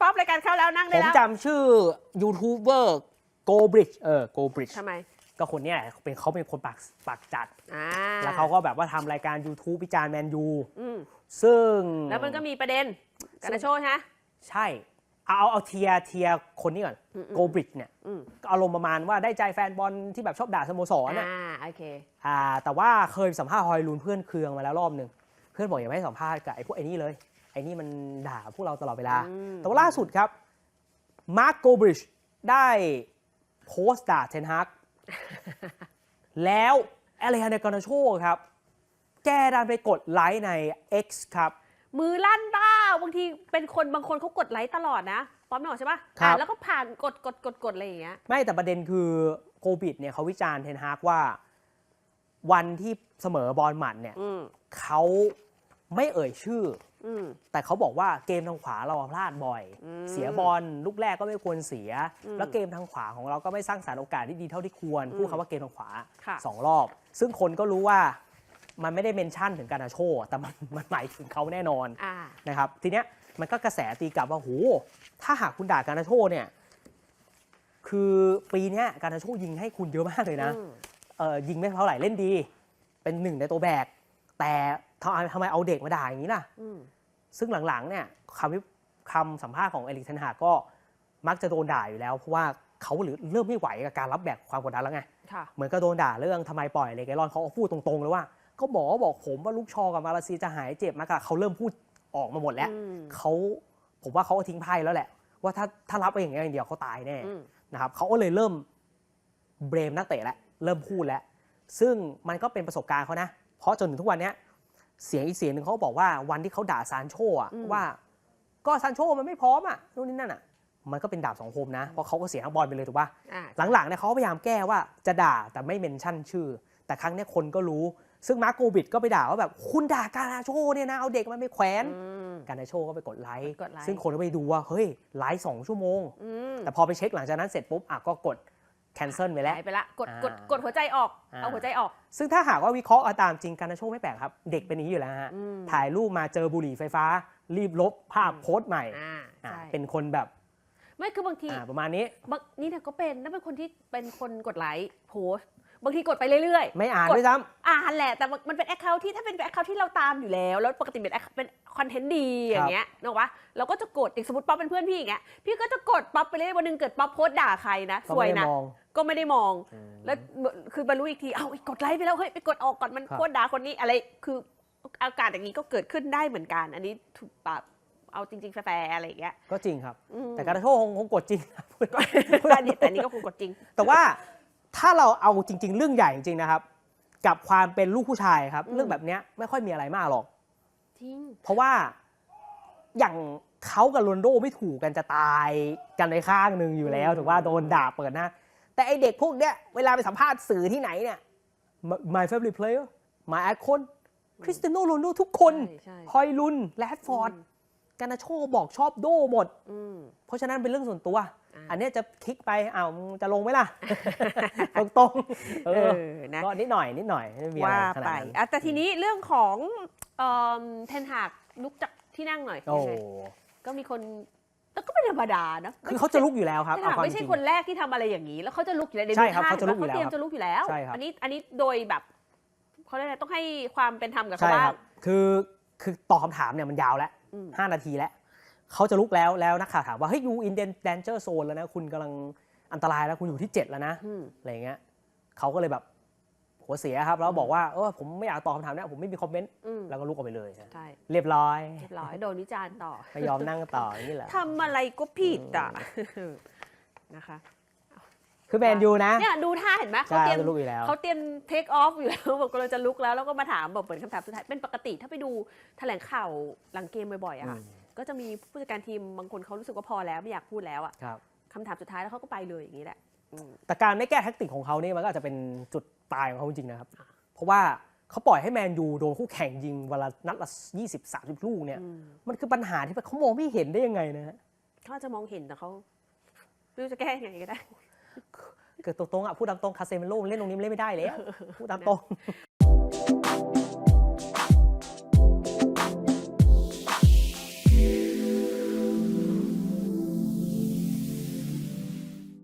ป๊อปรายการเข้าแล้วนั่งผได้มแล้วจำชื่อยูทูบเบอร์โกบริดเออโกบริดทำไมก็คนเนี้ยเป็นเขาเป็นคนปากปากจัด อ่าแล้วเขาก็แบบว่าทำรายการ YouTube วิจารณ์แมนยูอืมซึ่งแล้วมันก็มีประเด็นกันนะโชว์ใช่ไหมใช่ เอาเอาเอาเทียร์เทียร์คนนี้ก่อนอืมอืม โกบริดเนี่ยอืมก็อารมณ์ประมาณว่าได้ใจแฟนบอลที่แบบชอบด่าสโมสรน่ะ อ่าโอเค อ่าแต่ว่าเคยสัมภาษณ์ฮอยลูนเพื่อนเคืองมาแล้วรอบหนึ่งเพื่อนบอกอย่าไม่ให้สัมภาษณ์กับไอ้พวกไอ้นี่เลย ไอ้นี่มันด่าพวกเราตลอดเวลาอืมแต่ว่าล่าสุดครับมาร์ g โกบริดได้โพสต์ด่าเทนฮักแล้วแอเลฮันเดกานาโชครับ แกดันไปกดไลค์ใน X ครับ มือลั่นเปล่าบางทีเป็นคนบางคนเขากดไลค์ตลอดนะป๊อปไม่ออกใช่ปะครับอะแล้วก็ผ่านกดกดกดกดอะไรอย่างเงี้ย ไม่แต่ประเด็นคือโกบิดเนี่ยเขาวิจารณ์เทนฮากว่า วันที่เสมอบอลหมัดเนี่ยอืมเขา ไม่เอ่ยชื่ออืมแต่เขาบอกว่าเกมทางขวาเราพลาดบ่อยอืมเสียบอลลูกแรกก็ไม่ควรเสียอืมแล้วเกมทางขวาของเราก็ไม่สร้างสรรค์โอกาสที่ดีเท่าที่ควรอืมพูดคำว่าเกมทางขวาค่ะสองรอบ ซึ่งคนก็รู้ว่ามันไม่ได้เมนชั่นถึงการนาโช แต่มันมันหมายถึงเขาแน่นอนอ่านะครับ ทีเนี้ยมันก็กระแสตีกลับว่าโหถ้าหากคุณด่าการนาโชเนี่ย คือปีเนี้ยการนาโชยิงให้คุณเยอะมากเลยนะอืมเออยิงไม่เท่าไหร่เล่นดี เป็นหนึ่งในตัวแบก แต่ทำไมทำไมเอาเด็กมาด่าอย่างนี้ล่ะอืมซึ่งหลังๆเนี่ยคำวิคำสัมภาษณ์ของเอริกเทนหากก็มักจะโดนด่าอยู่แล้ว เพราะว่าเขาหรือเริ่มไม่ไหวกับการรับแบกความกดดันแล้วไงค่ะเหมือนก็โดนด่าเรื่องทำไมปล่อยเลเกรอนเขาก็พูดตรงๆเลยว่า ก็หมอบอกผมว่าลูกชอกับมาเลเซียจะหายเจ็บมากอะเขาเริ่มพูดออกมาหมดแล้วอืมเขาผมว่าเขาก็ทิ้งไพ่แล้วแหละ ว่าถ้าถ้ารับไปอย่างเงี้ยอย่างเดียวเขาตายแน่อืมนะครับเขาก็เลยเริ่มเบรมนักเตะแล้วเริ่มพูดแล้วซึ่งมันก็เป็นประสบการณ์เขานะ เพราะจนถึงทุกวันเนี้ยเสียงอีกเสียงหนึ่งเขาก็บอกว่าวันที่เขาด่าซานโชอะอืม ว่า ก็ซานโชมันไม่พร้อมอะนู่นนี่นั่นอะมันก็เป็นดาบสองคมนะเพราะเขาก็เสียทั้งบอลไปเลยถูกป่ะอ่าหลังๆเนี่ยเขาก็พยายามแก้ว่าจะด่าแต่ไม่เมนชั่นชื่อ แต่ครั้งเนี้ยคนก็รู้ ซึ่งมาร์โกบิดก็ไปด่าว่าแบบคุณด่าการาโชเนี่ยนะ เอาเด็กมันไปแขวนอืมการาโชก็ไปกดไลค์กดไลค์ ซึ่งคนก็ไปดูว่า เฮ้ย ไลค์สองชั่วโมง อืมแต่พอไปเช็คหลังจากนั้นเสร็จปุ๊บอะก็กด cancel ไปแล้ว หายไปละกดอ่ากดกดหัวใจออก อ่า เอาหัวใจออก ซึ่งถ้าหากว่าวิเคราะห์เอาตามจริงการนาโชไม่แปลกครับ เด็กเป็นอย่างนี้อยู่แล้วฮะอืม ถ่ายรูปมาเจอบุหรี่ไฟฟ้า รีบลบภาพโพสต์ใหม่อ่าอะใช่เป็นคนแบบไม่คือบางทีอ่าประมาณนี้ บางนี่เนี่ยก็เป็นนั่นเป็นคนที่เป็นคนกดไลค์โพสต์ บางทีกดไปเรื่อยไม่อ่านกดด้วยซ้ๆอ่านแหละแต่มันเป็นแอคเคาท์ที่ถ้าเป็นแอคเคาท์ที่เราตามอยู่แล้ว แล้วปกติเป็น account เป็นคอนเทนต์ดีอย่างเงี้ยนึกว่าเราก็จะกดอย่างสมมติป๊อปเป็นเพื่อนพี่อย่างเงี้ยพี่ก็จะกดป๊อปไปเรื่อยวันหนึงเกิดป๊อปโพสต์ด่าใครนะำก็สวยไม่ได้นะมองก็ไม่ได้มองอืมแล้วคือมารู้อีกทีเอ้ากดไลค์ไปแล้วเฮ้ยไปกดออกก่อนมันครับโคตรด่าคนนี้อะไรคืออาการอย่างนี้ก็เกิดขึ้นได้เหมือนกัน อันนี้ถูกแบบเอาจริงๆแฟร์ๆอะไรอย่างเงี้ยก็จริงครับอืมแต่การนาโชคงคงกดจริงแต่อันนี้แต่อันนี้ก็คงกดจริง แต่ว่า ถ้าเราเอาจริง ๆ เรื่องใหญ่จริงๆนะครับ กับความเป็นลูกผู้ชายครับอืมเรื่องแบบเนี้ยไม่ค่อยมีอะไรมากหรอก จริง เพราะว่าอย่างเขากับโรนลโดไม่ถูกกันจะตายกันในข้างหนึ่งอยู่แล้วอืมถือว่าโดนด่าเปิดหน้าแต่ไอเด็กพวกเนี้ยเวลาไปสัมภาษณ์สื่อที่ไหนเนี่ย my favorite player my icon คริสเตียโนโรนัลโดทุกคนใช่ใช่ ฮอยลุนแรดฟอร์ด กานาโชบอกชอบโดหมดอืมเพราะฉะนั้นเป็นเรื่องส่วนตัวอ่าอันเนี้ยจะคลิกไปอ้าวมึงจะลงไหมล่ะ ตรงๆเอเอออนะก็นิดหน่อยนิดหน่อยไม่มีอะไรว่าขนาดไปนั้นอะแต่ทีนี้เรื่องของเอิ่มเทนหากลุกจากที่นั่งหน่อยโอ้ยังไงก็มีคนแต่ก็เป็นธรรมดานะคือเขาจะลุกอยู่แล้วครับเทนเอาหากความไม่จใช่ริงคนแรกที่ทำอะไรอย่างนี้ แล้วเขาจะลุกอยู่แล้วดี๋ยวใช่ครับดูท่เขาจะลุกอยู่แล้วเขาเตรียมจะลุกอยู่แล้วใช่ครับอันนี้อันนี้โดยแบบเขาเรียกอะไรต้องให้ความเป็นธรรมกับเขาใช่บ้าคงรับคือ คือตอบคำถามเนี่ยมันยาวแล้วอืม5นาทีแล้วเขาจะลุกแล้วแล้วนักข่าวถามว่าเฮ้ยยูอินเดน danger zone แล้วนะคุณกำลังอันตรายแล้วคุณอยู่ที่ 7 แล้วนะอืมอะไรเงี้ยเขาก็เลยแบบหัวเสียครับแล้วบอกว่าเออผมไม่อยากตอบคำถามเนี้ยผมไม่มีคอมเมนต์อืมแล้วก็ลุกออกไปเลยใช่เรียบร้อยเรียบร้อยโดนวิจารณ์ต่อไม่ยอมนั่งต่ออย่างนี้แหละทำอะไรก็ผิดอะนะคะ คือแมนยูนะ เนี่ยดูท่าเห็นไหมเขาใช่เตรียมจะลุกอยู่แล้วเขาเตรียมเทคออฟอยู่แล้วแบบกำลังจะลุกแล้วแล้วก็มาถามแบบเปิดคำถามสุดท้ายเป็นปกติถ้าไปดูแถลงข่าวหลังเกมบ่อยๆอะค่ะอืมก็จะมีผู้จัดการทีมบางคนเขารู้สึกว่าพอแล้วไม่อยากพูดแล้วอะครับคำถามสุดท้ายแล้วเขาก็ไปเลยอย่างนี้แหละอืมแต่การไม่แก้แท็กติกของเขานี่มันก็อาจจะเป็นจุดตายของเขาจริงๆนะครับ เพราะว่าเขาปล่อยให้แมนยูโดนคู่แข่งยิงเวนลานัดละ20 30 ลูกเนี่ยอืมมันคือปัญหาที่เขามองไม่เห็นได้ยังไงนะฮะเขาอาจจะมองเห็นแต่เขาไม่รู้จะแก้ยังไงก็ได้ เกิดตรงๆอะพูดตามตรงคาเซมิโลเล่นตรงนี้มันเล่นไม่ได้แล้วพูดตามตรง